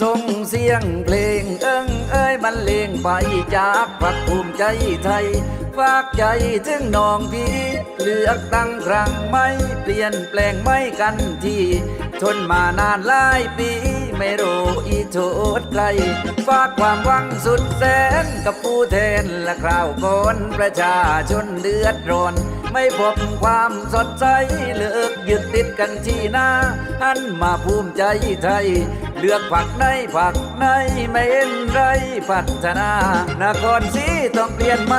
ส่งเสียงเพลงเอิงเอ้ยบรรเลงไปจากพักภูมิใจไทย ฝากใจถึงน้องพี่เลือกตั้งครั้งไม่เปลี่ยนแปลงไม่กันทีทนมานานหลายปี ไม่รู้อีโทษใครฝากความหวังสุดแสนกับผู้แทนและคราวก่อนประชาชนเดือดร้อนไม่พบความสดใสเลิกยึดติดกันที่หน้าหันมาภูมิใจไทย เลือกผักในผักในไม่เห็นไรพัฒนานครศรีต้องเปลี่ยนไหม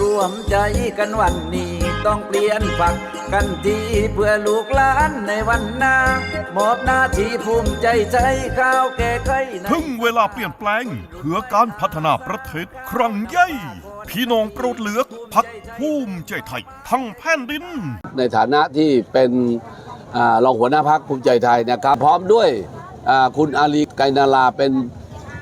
รวมใจกันวันนี้ต้องเปลี่ยนผักกันทีเพื่อลูกหลานในวันหน้ามอบหน้าที่ภูมิใจใจข้าวแก่ไขในถึงเวลาเปลี่ยนแปลงเพื่อการพัฒนาประเทศครั้งใหญ่พี่น้องโปรดเลือกพักภูมิใจไทยทั้งแผ่นดิน ในฐานะที่เป็นอารองหัวหน้าพักภูมิใจไทยนะครับ พร้อมด้วยอ่า คุณอาลีไกนาลาเป็น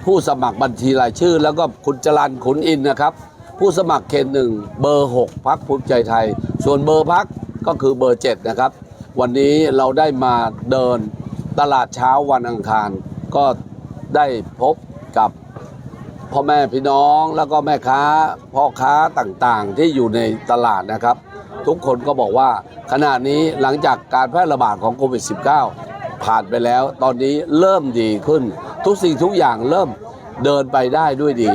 ผู้สมัครบัญชีรายชื่อ แล้วก็คุณจรันขุนอินนะครับ ผู้สมัครเขตหนึ่งเบอร์ 6พักภูมิใจไทย ส่วนเบอร์พักก็คือเบอร์ 7 นะครับ วันนี้เราได้มาเดินตลาดเช้าวันอังคาร ก็ได้พบกับพ่อแม่พี่น้องแล้วก็แม่ค้าพ่อค้าต่างๆ ที่อยู่ในตลาดนะครับ ทุกคนก็บอกว่าขณะนี้หลังจากการแพร่ระบาดของโควิด -19 ผ่านไปแล้ว ตอนนี้เริ่มดีขึ้น ทุกสิ่งทุกอย่างเริ่มเดินไปได้ด้วยดี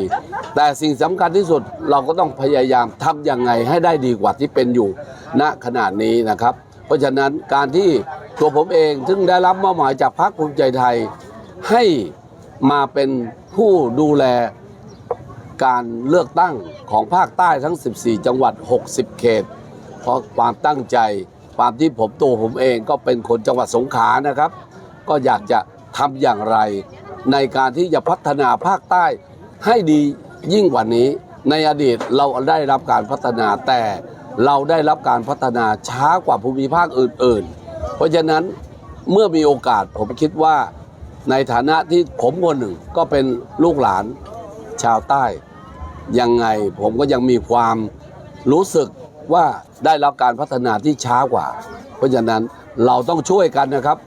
แต่สิ่งสำคัญที่สุดเราก็ต้องพยายามทำยังไงให้ได้ดีกว่าที่เป็นอยู่ณขณะนี้นะครับ เพราะฉะนั้นการที่ตัวผมเองซึ่งได้รับมอบหมายจากพรรคภูมิใจไทย ให้มาเป็นผู้ดูแลการเลือกตั้งของภาคใต้ทั้ง 14 จังหวัด 60 เขต เพราะความตั้งใจ ความที่ผมตัวผมเองก็เป็นคนจังหวัดสงขลานะครับ ก็อยากจะทำอย่างไร ในการที่จะพัฒนาภาคใต้ให้ดียิ่งกว่านี้ ในอดีตเราได้รับการพัฒนาแต่เราได้รับการพัฒนาช้ากว่าภูมิภาคอื่น ๆ เพราะฉะนั้นเมื่อมีโอกาสผมคิดว่าในฐานะที่ผมคนหนึ่งก็เป็นลูกหลานชาวใต้ ยังไงผมก็ยังมีความรู้สึก ว่าได้รับการพัฒนาที่ช้ากว่า เพราะฉะนั้นเราต้องช่วยกันนะครับ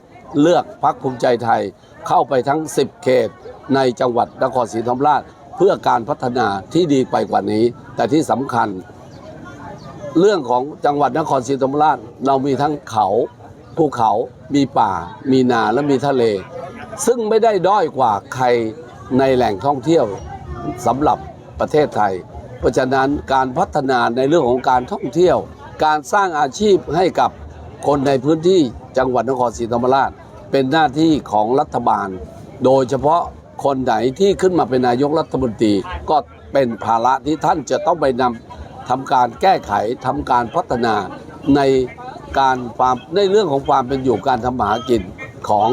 เลือกพักภูมิใจไทยเข้าไปทั้ง 10 เขตในจังหวัดนครศรีธรรมราช เพื่อการพัฒนาที่ดีไปกว่านี้ แต่ที่สำคัญ เรื่องของจังหวัดนครศรีธรรมราช เรามีทั้งเขาภูเขามีป่า มีนาและมีทะเล ซึ่งไม่ได้ด้อยกว่าใครในแหล่งท่องเที่ยวสำหรับประเทศไทย เพราะฉะนั้นการพัฒนาในเรื่องของการท่องเที่ยว การสร้างอาชีพให้กับคนในพื้นที่จังหวัดนครศรีธรรมราช เป็นหน้าที่ของรัฐบาล โดยเฉพาะคนไหนที่ขึ้นมาเป็นนายกรัฐมนตรีก็เป็นภาระที่ท่านจะต้องไปนำทำการแก้ไขทำการพัฒนาในการความในเรื่องของความเป็นอยู่การทำมาหากินของ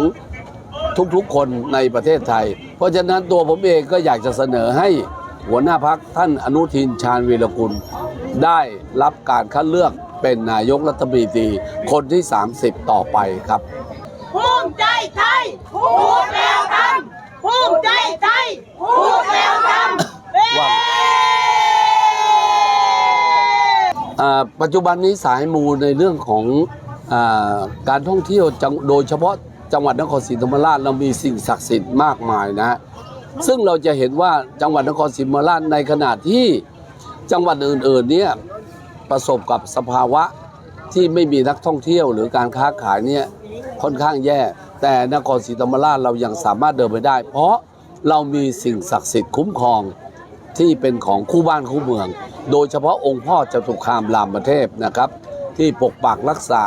ทุกๆคนในประเทศไทย เพราะฉะนั้นตัวผมเองก็อยากจะเสนอให้ หัวหน้าพักท่านอนุทินชาญวีรกุล ได้รับการคัดเลือกเป็นนายกรัฐมนตรีคนที่ 30 ต่อไปครับภูมิใจไทยพูดแล้วทำภูมิใจไทยพูดแล้วทำเย้ว่าอ่าปัจจุบันนี้สายมูในเรื่องของอาการท่องเที่ยวจังโดยเฉพาะจังหวัดนครศรีธรรมราชเรามีสิ่งศักดิ์สิทธิ์มากมายนะ ซึ่งเราจะเห็นว่าจังหวัดนครศรีธรรมราชในขณะที่จังหวัดอื่นๆเนี่ยประสบกับสภาวะที่ไม่มีนักท่องเที่ยวหรือการค้าขายเนี่ยค่อนข้างแย่ แต่นครศรีธรรมราชเรายังสามารถเดินไปได้ เพราะเรามีสิ่งศักดิ์สิทธิ์คุ้มครองที่เป็นของคู่บ้านคู่เมือง โดยเฉพาะองค์พ่อจตุคามรามเทพนะครับ ที่ปกปักรักษา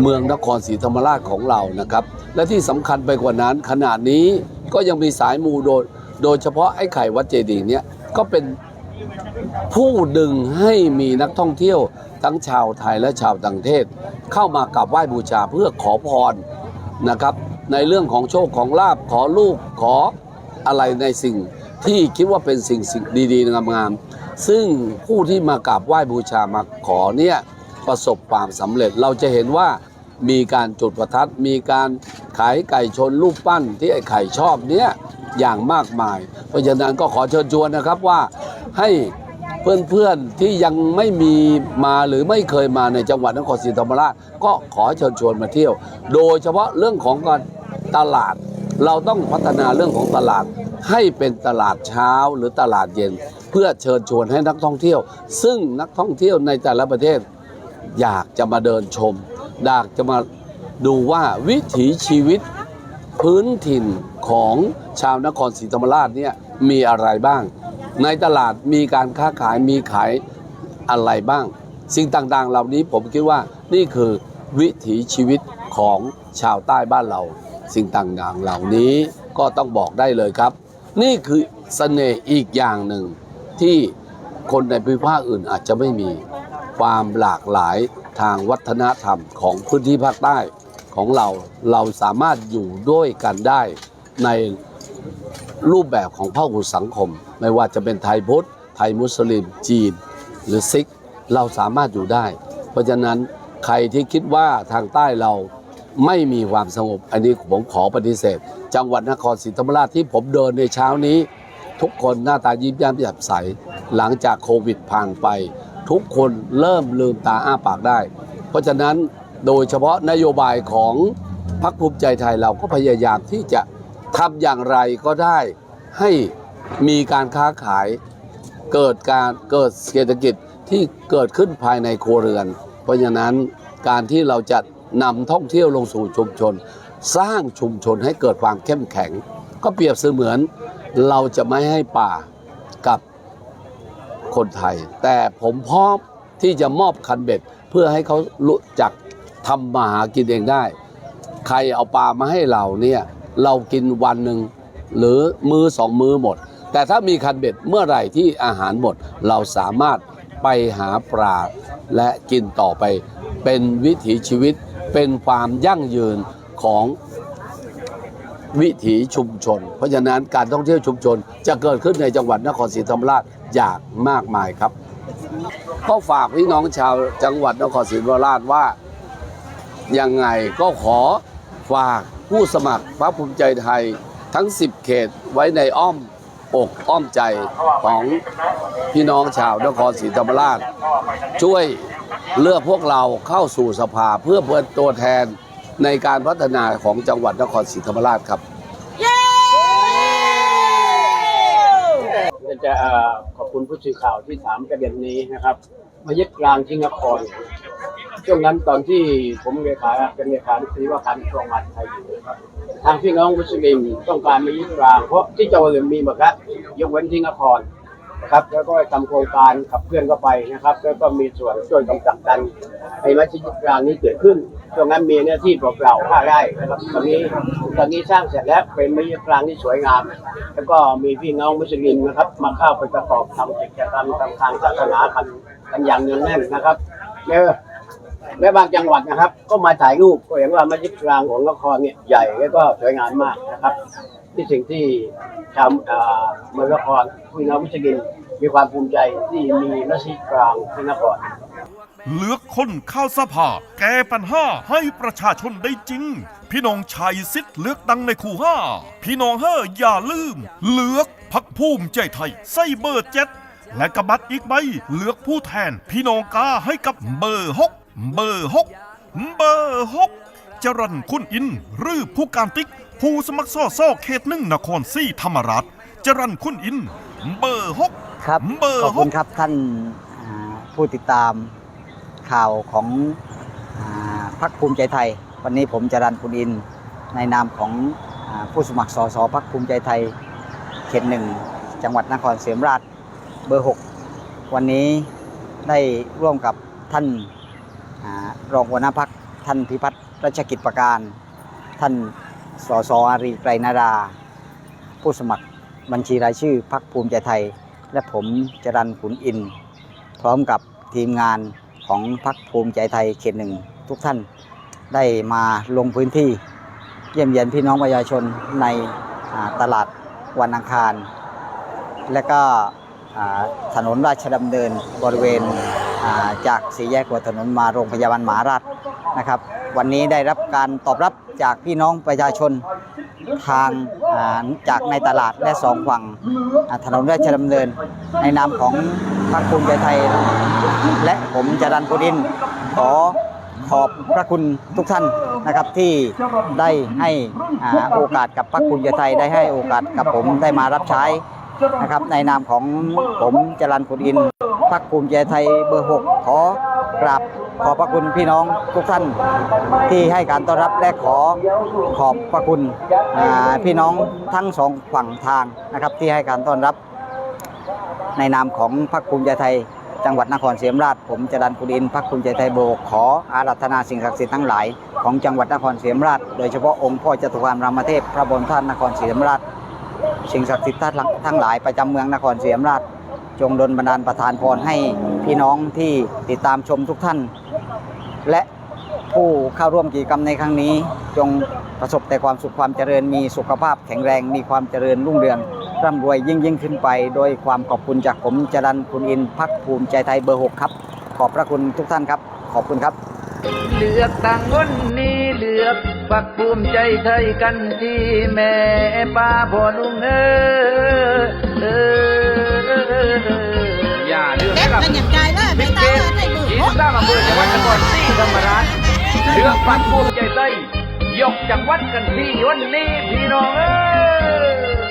เมืองนครศรีธรรมราชของเรานะครับ และที่สำคัญไปกว่านั้น ขนาดนี้ก็ยังมีสายมูโดยโดยเฉพาะไอ้ไข่วัดเจดีย์เนี่ยก็เป็นผู้ดึงให้มีนักท่องเที่ยวทั้งชาวไทยและชาวต่างประเทศ เข้ามากราบไหว้บูชาเพื่อขอพรนะครับ ในเรื่องของโชคของลาบขอลูกขออะไรในสิ่งที่คิดว่าเป็นสิ่งสิ่งดีๆงามๆซึ่งผู้ที่มากราบไหว้บูชามาขอเนี่ยประสบความสำเร็จเราจะเห็นว่า มีการจุดประทัด มีการขายไก่ชนรูปปั้นที่ไอ้ไข่ชอบเนี่ยอย่างมากมาย เพราะฉะนั้นก็ขอเชิญชวนนะครับว่าให้เพื่อนๆที่ยังไม่มีมาหรือไม่เคยมาในจังหวัดนครศรีธรรมราชก็ขอเชิญชวนมาเที่ยว โดยเฉพาะเรื่องของการตลาด เราต้องพัฒนาเรื่องของตลาดให้เป็นตลาดเช้าหรือตลาดเย็น เพื่อเชิญชวนให้นักท่องเที่ยว ซึ่งนักท่องเที่ยวในแต่ละประเทศ อยากจะมาเดินชม อยากจะมาดูว่าวิถีชีวิตพื้นถิ่นของชาวนครศรีธรรมราชเนี่ยมีอะไรบ้าง ในตลาดมีการค้าขายมีขายอะไรบ้าง สิ่งต่างๆ เหล่านี้ผมคิดว่านี่คือวิถีชีวิตของชาวใต้บ้านเรา สิ่งต่างๆเหล่านี้ก็ต้องบอกได้เลยครับ นี่คือเสน่ห์อีกอย่างหนึ่งที่คนในภูมิภาคอื่นอาจจะไม่มีความหลากหลาย ทางวัฒนธรรมของพื้นที่ภาคใต้ของเราเราสามารถอยู่ด้วยกันได้ในรูปแบบของพหุสังคม ไม่ว่าจะเป็นไทยพุทธ ไทยมุสลิม จีน หรือซิก เราสามารถอยู่ได้ เพราะฉะนั้นใครที่คิดว่าทางใต้เราไม่มีความสงบ อันนี้ผมขอปฏิเสธ จังหวัดนครศรีธรรมราชที่ผมเดินในเช้านี้ ทุกคนหน้าตายิ้มแย้มแจ่มใสหลังจากโควิดผ่านไป ทุกคนเริ่มลืมตาอ้าปากได้ เพราะฉะนั้นโดยเฉพาะนโยบายของพรรคภูมิใจไทยเราก็พยายามที่จะทำอย่างไรก็ได้ให้มีการค้าขายเกิดการเกิดเศรษฐกิจที่เกิดขึ้นภายในครัวเรือน เพราะฉะนั้นการที่เราจะนำท่องเที่ยวลงสู่ชุมชน สร้างชุมชนให้เกิดความเข้มแข็ง ก็เปรียบเสมือนเราจะไม่ให้ป่ากับ คนไทย แต่ผมพร้อมที่จะมอบคันเบ็ด เพื่อให้เขารู้จักทำมาหากินเองได้ ใครเอาปลามาให้เราเนี่ยเรากินวันหนึ่งหรือมือสองมือหมด แต่ถ้ามีคันเบ็ดเมื่อไหร่ที่อาหารหมด เราสามารถไปหาปลาและกินต่อไป เป็นวิถีชีวิตเป็นความยั่งยืนของวิถีชุมชน เพราะฉะนั้นการท่องเที่ยวชุมชนจะเกิดขึ้นในจังหวัดนครศรีธรรมราช อย่างมากมายครับ ก็ฝากพี่น้องชาวจังหวัดนครศรีธรรมราชว่ายังไงก็ขอฝากผู้สมัครพรรคภูมิใจไทยทั้ง 10 เขตไว้ในอ้อมอกอ้อมใจของพี่น้องชาวนครศรีธรรมราช ช่วยเลือกพวกเราเข้าสู่สภาเพื่อเป็นตัวแทนในการพัฒนาของจังหวัดนครศรีธรรมราชครับ ก็ จะขอบคุณผู้สื่อข่าวที่ถามประเด็นนี้นะครับมายึดกลางที่นครช่วงนั้นตอนที่ผมเลขาเป็นเลขาธิการว่าการกระทรวงมัดไทยอยู่ทางพี่น้องมุสลิมต้องการมายึดกลาง เพราะที่จังหวัดมีหมดครับยกเว้นที่นคร นะครับ แล้วก็ทำโครงการขับเคลื่อนเข้าไปนะครับ แล้วก็มีส่วนช่วยกำกับกันให้มัสยิดกลางนี้เกิดขึ้นช่วงนั้นมีเนื้อที่เปล่าๆห้าไร่นะครับตอนนี้ตอนนี้สร้างเสร็จแล้วเป็นมัสยิดกลางที่สวยงาม แล้วก็มีพี่น้องมุสลิมนะครับ มาเข้าไปประกอบทำกิจกรรมทางทางศาสนากันกันอย่างเนืองแน่นนะครับแล้และบางจังหวัดนะครับ ก็มาถ่ายรูปก็เห็นว่ามัสยิดกลางของนครเนี่ยใหญ่แล้วก็สวยงามมากนะครับ ที่สิ่งที่ชาวเมืองนครพี่น้องมุสลิมมีความภูมิใจที่มีมัสยิดกลางที่นครเลือกคนเข้าสภา แก้ปัญหาให้ประชาชนได้จริง พี่น้องชายสิทธิ์เลือกดังในคู่ห้า พี่น้องเฮออย่าลืม เลือกพักภูมิใจไทยไส้เบอร์เจ็ดและกระบัตรอีกใบเลือกผู้แทน พี่น้องกาให้กับเบอร์หกเบอร์หกเบอร์หกจรันคุณอินหรือผู้การติ๊ก ผู้สมัครสอสอเขตหนึ่งนครศรีธรรมราชจรันคุณอิน เบอร์หก ครับเบอร์ขอบคุณหก ครับท่านอ่าผู้ติดตามข่าวของอ่าพรรคภูมิใจไทย วันนี้ผมจรันคุณอินในนามของอาผู้สมัครสสพรรคภูมิใจไทย เขตหนึ่งจังหวัดนครศรีธรรมราชเบอร์ 6 วันนี้ได้ร่วมกับท่านอารองหัวหน้าพักท่านพิพัฒน์รัชกิจประการ ท่าน สสอารีไกรนารา ผู้สมัครบัญชีรายชื่อพรรคภูมิใจไทย และผมจรันขุนอิน พร้อมกับทีมงานของพรรคภูมิใจไทยเขตหนึ่งทุกท่านได้มาลงพื้นที่ เยี่ยมเยียนพี่น้องประชาชนในตลาดวันอังคาร และก็ถนนราชดำเนินบริเวณจากสี่แยกหัวถนนมาโรงพยาบาลหมาราชนะครับ วันนี้ได้รับการตอบรับจากพี่น้องประชาชนทางาจากในตลาดและสองฝั่งถนนราชดำเนิน ในนามของพรรคภูมิใจไทย และผมจรันปุริน ขอขอบพระคุณทุกท่านนะครับที่ได้ให้อโอกาสกับพรรคภูมิใจไทยได้ให้โอกาสกับผมได้มารับใช้นะครับในนามของผมจรันขุนอินพรรคภูมิใจไทยเบอร์หกขอกราบ ขอบพระคุณพี่น้องทุกท่านที่ให้การต้อนรับและขอขอบพระคุณพี่น้องทั้งสองฝั่งทางนะครับที่ให้การต้อนรับ ในนามของพรรคภูมิใจไทย จังหวัดนครศรีธรรมราช ผมจรันกุดินพรรคภูมิใจไทยโบกขออารัธนาสิ่งศักดิ์สิทธิ์ทั้งหลายของจังหวัดนครศรีธรรมราช โดยเฉพาะองค์พ่อจตุคามรามเทพพระบรมธาตุนครศรีธรรมราชสิ่งศักดิ์สิทธิ์ทั้งหลายประจำเมืองนครศรีธรรมราช จงดลบันดาลประทานพรให้ พี่น้องที่ติดตามชมทุกท่าน และผู้เข้าร่วมกิจกรรมในครั้งนี้ จงประสบแต่ความสุขความเจริญมีสุขภาพแข็งแรงมีความเจริญรุ่งเรืองร่ำรวยยิ่งยิ่งขึ้นไป โดยความขอบคุณจากผมจรันคุณอินพักภูมิใจไทยเบอร์หกครับ ขอบพระคุณทุกท่านครับ ขอบคุณครับ เลือกตั้งวันนี้เลือกปักภูมิใจไทยกันที่แม่ป้าพ่อลุงเออเอ ในมือที่สร้างอำเภอจังหวัดนครศรีธรรมราชเลือกปักภูมิใจไทยยกจังหวัดกันที่วันนี้พี่น้องเออ